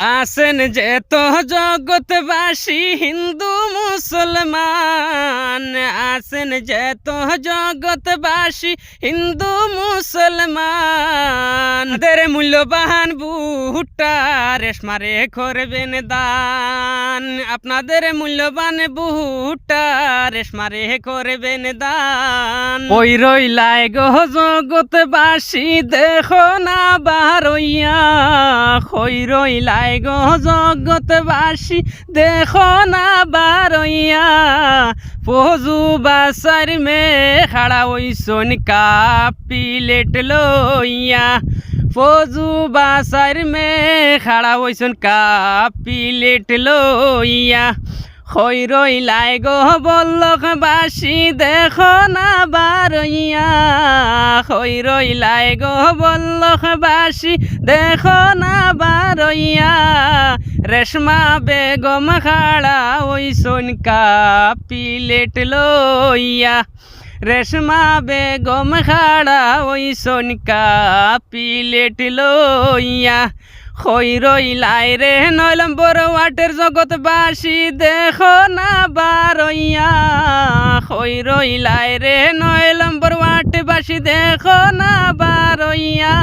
আসেন যে তো জগৎবাসী হিন্দু মুসলমান। আসেন যে তো জগৎবাসী, হিন্দু, মুসলমান। দের মূল্যবান বুহুটা রেশমারে করবেন দান। আপনাদের মূল্যবান বুহুটা রেশমারে করবেন দান। ওই রইলাই গো জগৎবাসী, দেখো না বারইয়া। কই রইলাই গো জগৎবাসী, দেখো না বারইয়া। পজু বাসার মে খাড়া ওই সোন কাপিলেট লইয়া। ফজু বাসার মে খাড়া ওইসন কাপিলেট লইয়া। হই রইলাই গো বল্লক বাসি দেখো না বারইয়া। হই রইলাই গো বল্লক বাসি দেখো না বারইয়া। রেশমা বেগম খাড়া ওই সোন কাপিলেট লইয়া। রেশমা বেগম খাড়া ওই সোন কাপিলেট লইয়া। খই রইলাই রে নয়লম্বর ওয়াটের জগৎবাসী দেখো না বারইয়া। খই রইলাই রে নয়লম্বর ওয়াটবাসী দেখো না বারইয়া।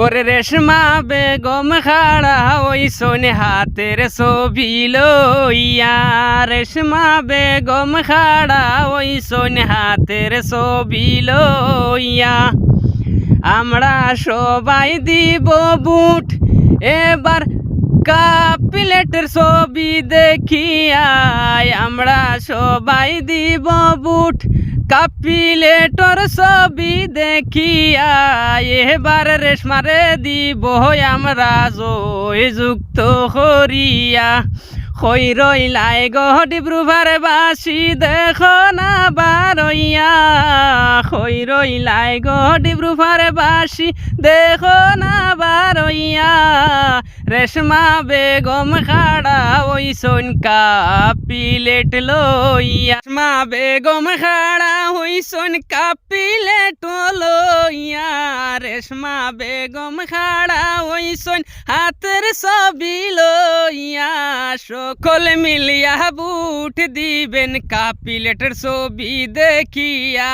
ওরে রেশমা বেগম খাড়া ওই সোনে হাতের ছবি লইয়া। রেশমা বেগম খাড়া ওই সোনে হাতের ছবি লইয়া। আমরা সবাই দিব বুট, এবার কাপিলেটের ছবি দেখিয়াই আমরা সবাই দিব বুট। কাপিলেটর ছবি দেখিয়া এবার রেশমারে দিব আমরা জয় যুক্ত করিয়া। কই রইলাই গহডিব্রুভার বাসি, দেখো না বারইয়া। কই রইলাই গহডিব্রুভার বাসি, দেখো না বারইয়া। রেশমা বেগম খাড়া ওই সোন কাপিলেট লইয়া। রেশমা বেগম খাড়া ওই সোন কাপিলেট লইয়া। রেশমা বেগম খাড়া ওই সোন হাতের ছবি লইয়া। সকল মিলিয়া বুট দিবেন কাপিলেটের ছবি দেখিয়া।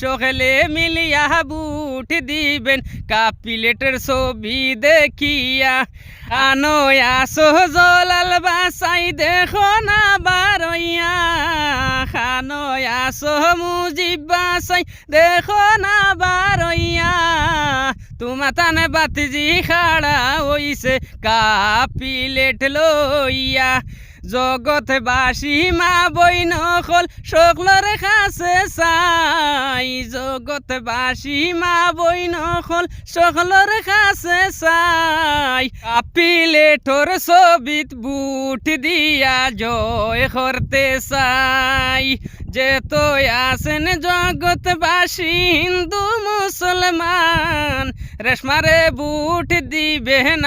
সকলে মিলিয়া বুট দিবেন কাপিলেটের ছবি দেখিয়া। আনোয়া সোহজলাল বাসাই দেখো না বারইয়া। খানো সোহ মুজিব বাসাই দেখো না বারইয়া। তোমা তানে বাতিজি খাড়া হইছে কাপিলেট লইয়া। জগৎ বাসী মা বইন হল সকলর কাছে চাই। জগৎ বাসী মা বইন হল সকলর কাছে চাই। কাপিলেটর ছবিত বুট দিয়া জয় করতে চাই। যে তো আছেন জগৎবাসী হিন্দু মুসলমান, রেশমারে বুট দিবে না